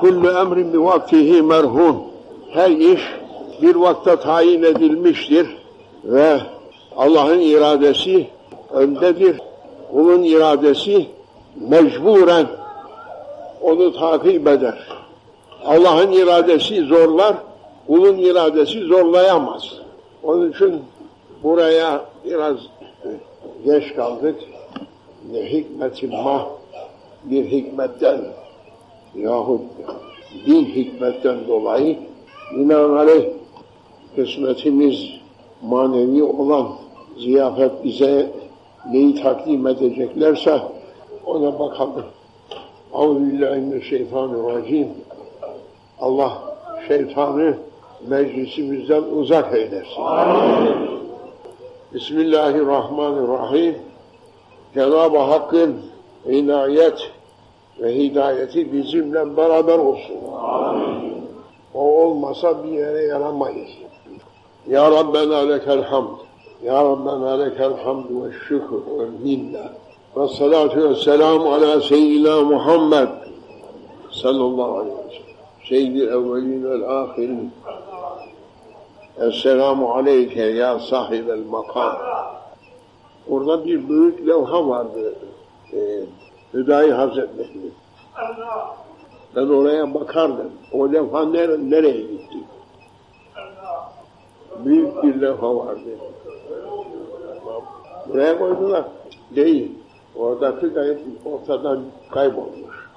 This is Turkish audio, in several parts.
Kullu emrin bi vaktihi merhun. Her iş bir vakte tayin edilmiştir ve Allah'ın iradesi öndedir. Kulun iradesi mecburen onu takip eder. Allah'ın iradesi zorlar, kulun iradesi zorlayamaz. Onun için buraya biraz geç kaldık. Ne hikmetin ma bir hikmetten yahut bin hikmetten dolayı binaenaleyh kısmetimiz manevi olan ziyafet bize neyi takdim edeceklerse ona bakalım. Euzubillahimineşşeytanirracim. Allah şeytanı meclisimizden uzak eylesin. Amin. Bismillahirrahmanirrahim. Cenab-ı Hakk'ın inayet ve hidayeti bizimle beraber olsun. Amin. O olmasa bir yere yaramayız. Ya Rabbena lekel hamd. Ya Rabbena lekel hamd ve şükür ve minna. Ve salatu ve selamu ala seyyidina Muhammed sallallahu aleyhi ve sellem. Seyyid-i evvelin vel ahirin. Esselamu aleyke ya sahibel makam. Orada bir büyük levha vardı. E, Hüdayi Hazretleri'nin. Ben oraya bakardım. O levha nere, nereye gitti? Büyük bir levha vardı. Buraya koydular. Değil. Oradaki kayıp ortadan kaybolmuş.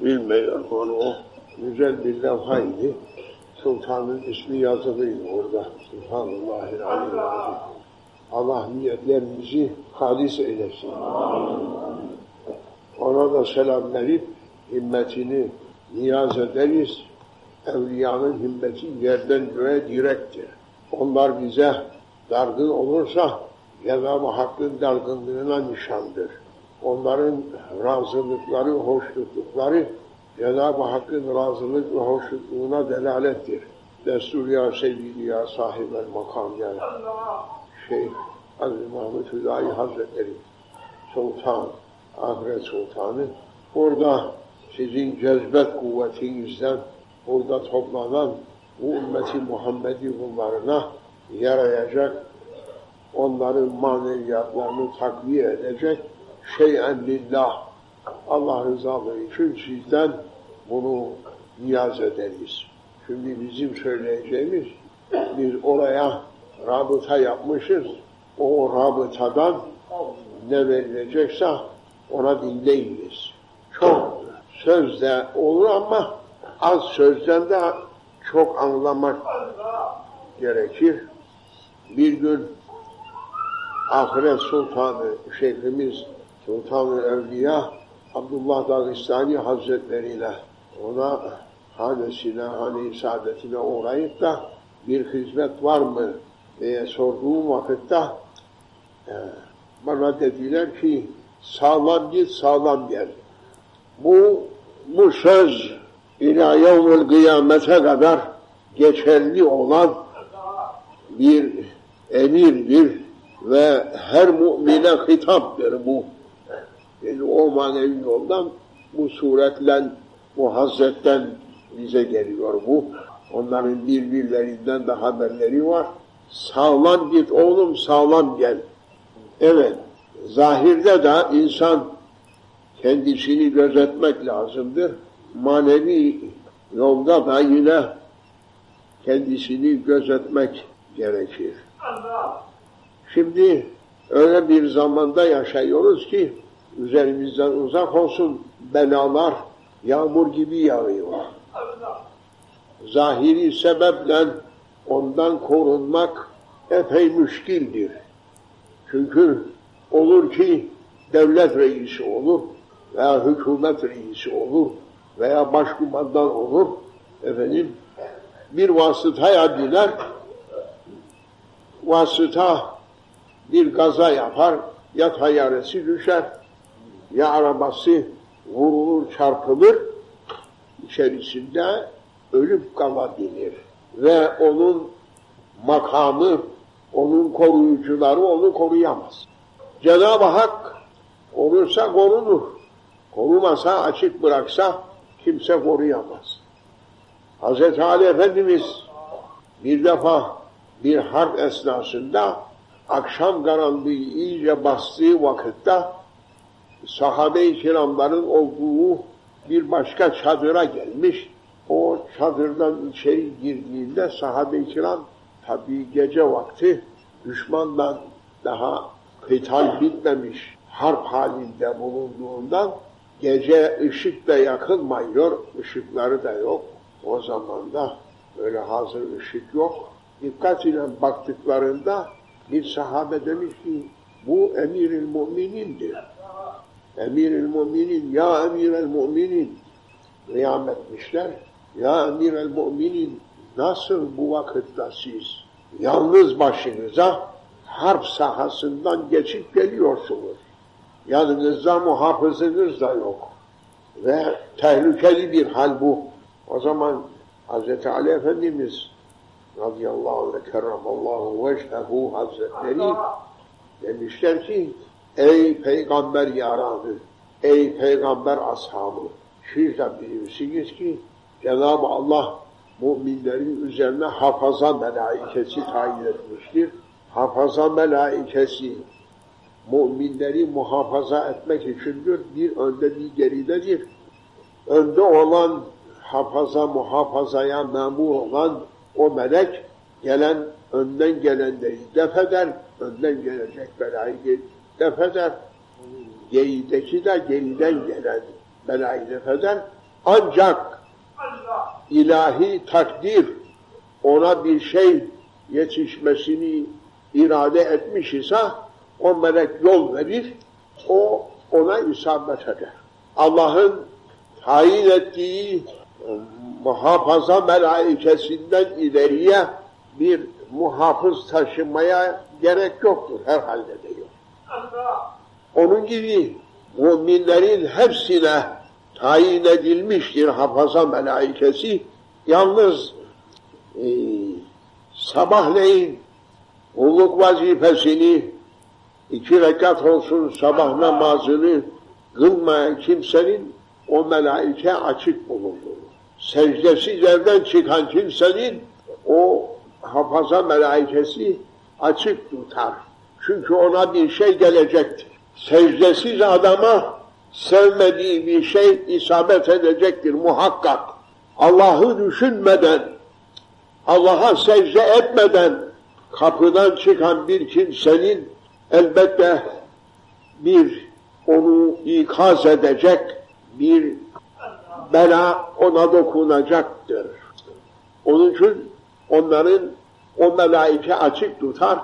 Bilmiyorum onu. O güzel bir levhaydı. Sultanın ismi yazılıydı orada. Subhanallahirrahmanirrahim. Allah niyetlerimizi halis eylesin. Ona da selam verip himmetini niyaz ederiz. Evliyanın himmeti yerden göğe direktir. Onlar bize dargın olursa Cenab-ı Hakk'ın dargınlığına nişandır. Onların razılıkları, hoşnutlukları Cenab-ı Hakk'ın razılık ve hoşnutluğuna delalettir. Destur ya sevgili ya sahibel makam ya Şeyh Aziz Mahmud Hüdayi Hazretleri Sultan, ahiret sultanı orada sizin cezbet kuvvetinizden burada toplanan bu ümmeti Muhammedi kullarına yarayacak, onların maneviyatlarını takviye edecek şeyen lillah Allah rızalığı için sizden bunu niyaz ederiz. Şimdi bizim söyleyeceğimiz, biz oraya rabıta yapmışız. O rabıtadan ne verilecekse ona dinleyiniz. Çok sözde olur ama az sözden de çok anlamak gerekir. Bir gün ahiret sultanı, şeyhimiz Sultan-ı Evliya Abdullah Dağistani Hazretleriyle ona hanesine, hani saadetine uğrayıp da bir hizmet var mı diye sorduğum vakitte e, bana dediler ki sağlam git sağlam gel. Bu, bu söz ila yevmül kıyamete kadar geçerli olan bir emirdir ve her mümine hitaptır bu. Yani o manevi yoldan bu suretle, bu hazretten bize geliyor bu. Onların birbirlerinden de haberleri var. Sağlam git oğlum, sağlam gel. Evet, zahirde de insan kendisini gözetmek lazımdır. Manevi yolda da yine kendisini gözetmek gerekir. Şimdi öyle bir zamanda yaşıyoruz ki üzerimizden uzak olsun belalar yağmur gibi yağıyor. Zahiri sebeple ondan korunmak epey müşkildir. Çünkü olur ki devlet reisi olur veya hükümet reisi olur veya başkumandan olur. Efendim bir vasıtaya biner vasıta bir gaza yapar ya tayyaresi düşer ya arabası vurulur çarpılır. İçerisinde ölüp kalabilir. Ve onun makamı onun koruyucuları onu koruyamaz. Cenab-ı Hak korursa korunur. Korumasa, açık bıraksa kimse koruyamaz. Hz. Ali Efendimiz bir defa bir harp esnasında akşam karanlığı iyice bastığı vakitte sahabe-i kiramların olduğu bir başka çadıra gelmiş. O çadırdan içeri girdiğinde sahabe-i kiram tabi gece vakti düşmandan daha kıtal bitmemiş harp halinde bulunduğundan gece ışık da yakılmıyor, ışıkları da yok. O zaman da böyle hazır ışık yok. Dikkat ile baktıklarında bir sahabe demiş ki bu emir-i müminindir. Emir-i müminin, ya emir-el müminin kıyam etmişler. Ya emir-el müminin nasıl bu vakitte siz yalnız başınıza harp sahasından geçip geliyorsunuz? Yanınızda muhafızınız da yok. Ve tehlikeli bir hal bu. O zaman Hz. Ali Efendimiz radıyallahu ve kerramallahu vechehu hazretleri demişler ki ey peygamber yaranı, ey peygamber ashabı siz de bilirsiniz ki Cenab-ı Allah müminlerin üzerine hafaza melaikesi tayin etmiştir. Hafaza melaikesi müminleri muhafaza etmek içindir. Bir önde bir geridedir. Önde olan hafaza muhafazaya memur olan o melek gelen önden gelenleri def eder, önden gelecek belayı def eder. Gerideki de geriden gelen belayı def eder. Ancak ilahi takdir ona bir şey yetişmesini irade etmiş ise o melek yol verir, o ona isabet eder. Allah'ın tayin ettiği muhafaza melaikesinden ileriye bir muhafız taşımaya gerek yoktur. Herhalde de yok. Onun gibi müminlerin hepsine tayin edilmiştir hafaza melaikesi. Yalnız e, sabahleyin kulluk vazifesini iki rekat olsun sabah namazını kılmayan kimsenin o melaike açık bulunur. Secdesiz evden çıkan kimsenin o hafaza melaikesi açık tutar. Çünkü ona bir şey gelecektir. Secdesiz adama sevmediği bir şey isabet edecektir muhakkak. Allah'ı düşünmeden, Allah'a secde etmeden kapıdan çıkan bir kimsenin elbette bir onu ikaz edecek bir bela ona dokunacaktır. Onun için onların o melaike açık tutar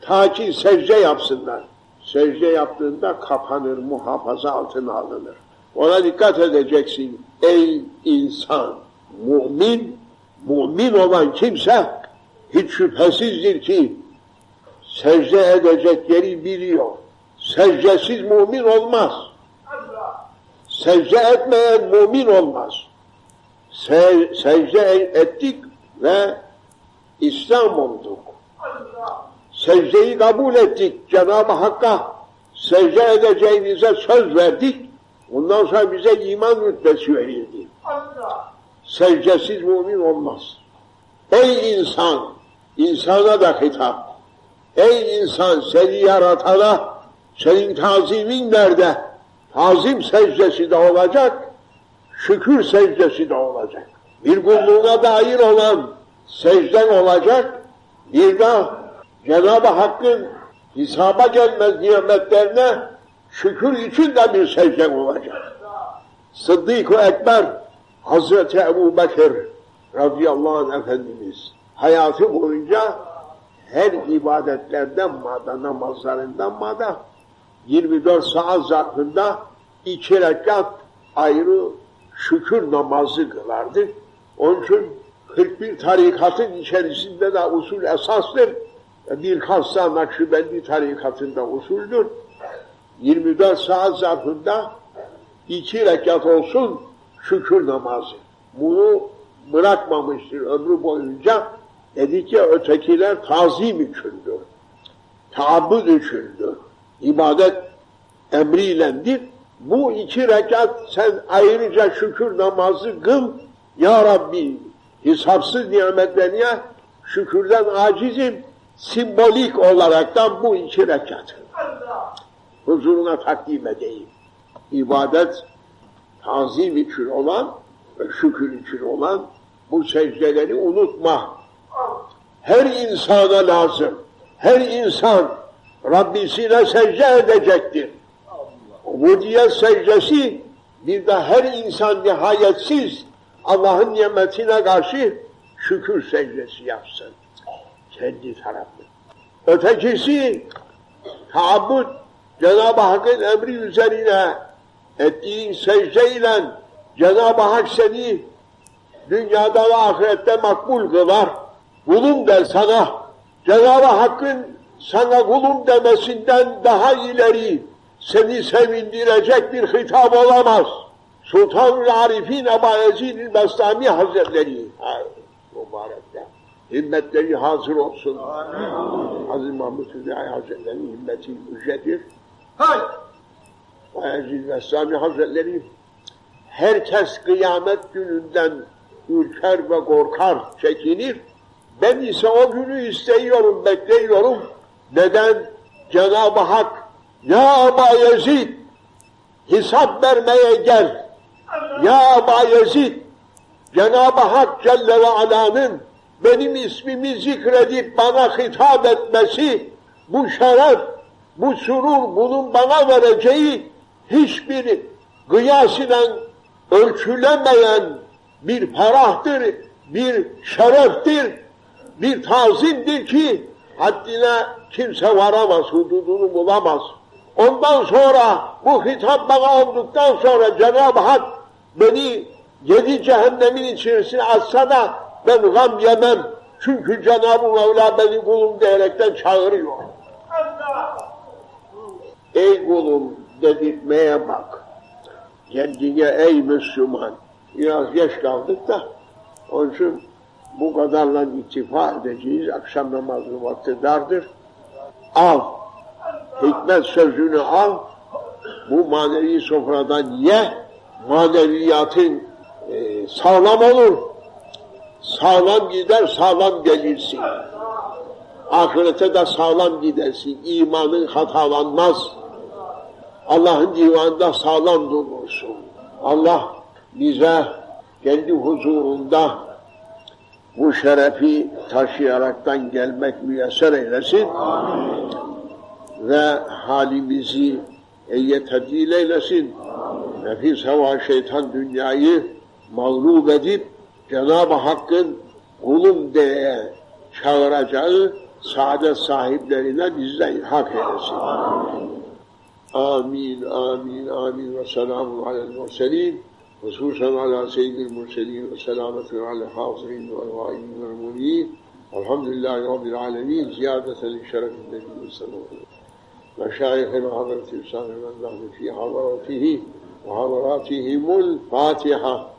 ta ki secde yapsınlar. Secde yaptığında kapanır, muhafaza altına alınır. Ona dikkat edeceksin. Ey insan, mümin, mümin olan kimse hiç şüphesizdir ki secde edecek yeri biliyor. Secdesiz mümin olmaz. Secde etmeyen mümin olmaz. Se secde ettik ve İslam olduk. Secdeyi kabul ettik. Cenab-ı Hakk'a secde edeceğimize söz verdik. Ondan sonra bize iman rütbesi verildi. Secdesiz mümin olmaz. Ey insan! İnsana da hitap. Ey insan seni yaratana senin tazimin nerede? Tazim secdesi de olacak, şükür secdesi de olacak. Bir kulluğuna dair olan secden olacak, bir de Cenab-ı Hakk'ın hesaba gelmez nimetlerine şükür için de bir secden olacak. Sıddık-ı Ekber Hazreti Ebu Bekir radıyallahu anh Efendimiz hayatı boyunca her ibadetlerden mada, namazlarından mada 24 saat zarfında iki rekat ayrı şükür namazı kılardı. Onun için 41 tarikatın içerisinde de usul esastır. Bir hassa Nakşibendi tarikatında usuldür. 24 saat zarfında iki rekat olsun şükür namazı. Bunu bırakmamıştır ömrü boyunca. Dedi ki ötekiler tazim içindir. Taabud içindir. İbadet emriylendir. bu iki rekat sen ayrıca şükür namazı kıl. Ya Rabbi hesapsız nimetlerine şükürden acizim. Simbolik olaraktan bu iki rekatı huzuruna takdim edeyim. İbadet tazim için olan ve şükür için olan bu secdeleri unutma. Her insana lazım. Her insan Rabbisine secde edecektir. Ubudiyet secdesi bir de her insan nihayetsiz Allah'ın nimetine karşı şükür secdesi yapsın. Kendi tarafı. Ötekisi taabbut Cenab-ı Hakk'ın emri üzerine ettiğin secdeyle Cenab-ı Hak seni dünyada ve ahirette makbul kılar. Kulum der sana. Cenab-ı Hakk'ın sana kulum demesinden daha ileri seni sevindirecek bir hitap olamaz. Sultan-ı Arifin Eba Ezid-i Bestami Hazretleri. Ha, mübarekler. Himmetleri hazır olsun. Aziz Mahmud Hüdayi Hazretleri'nin himmeti ücretir. Hayır. Aziz Bestami Hazretleri herkes kıyamet gününden ürker ve korkar, çekinir. Ben ise o günü isteyiyorum, bekliyorum. Neden? Cenab-ı Hak ya Aba Yezid hesap vermeye gel. Ya Aba Yezid Cenab-ı Hak Celle ve Ala'nın benim ismimi zikredip bana hitap etmesi bu şeref, bu surur bunun bana vereceği hiçbir kıyas ile ölçülemeyen bir ferahtır, bir şereftir, bir tazimdir ki haddine kimse varamaz, hududunu bulamaz. Ondan sonra bu hitap bana olduktan sonra Cenab-ı Hak beni yedi cehennemin içerisine atsa da ben gam yemem. Çünkü Cenab-ı Mevla beni kulum diyerekten çağırıyor. Ey kulum dedirtmeye bak. Kendine ey Müslüman. Biraz geç kaldık da onun için bu kadarla ittifa edeceğiz. Akşam namazı vakti dardır. Al. Hikmet sözünü al. Bu manevi sofradan ye. Maneviyatın e, sağlam olur. Sağlam gider, sağlam gelirsin. Ahirete de sağlam gidersin. İmanın hatalanmaz. Allah'ın divanında sağlam durursun. Allah bize kendi huzurunda bu şerefi taşıyaraktan gelmek müyesser eylesin. Amin. Ve halimizi eyyet tedil eylesin. Nefis heva şeytan dünyayı mağlup edip Cenab-ı Hakk'ın kulum diye çağıracağı saadet sahiplerine bizden hak eylesin. Amin, amin, amin ve selamun alel murselin. Hususen خصوصا على سيد المرسلين والسلامة على الحاضرين والغائبين والمؤمنين والحمد لله رب العالمين. زيادة لشرف النبي صلى الله عليه وسلم. مشايخنا حضرة الإسلام المنزل في حضراته وحضراتهم الفاتحة.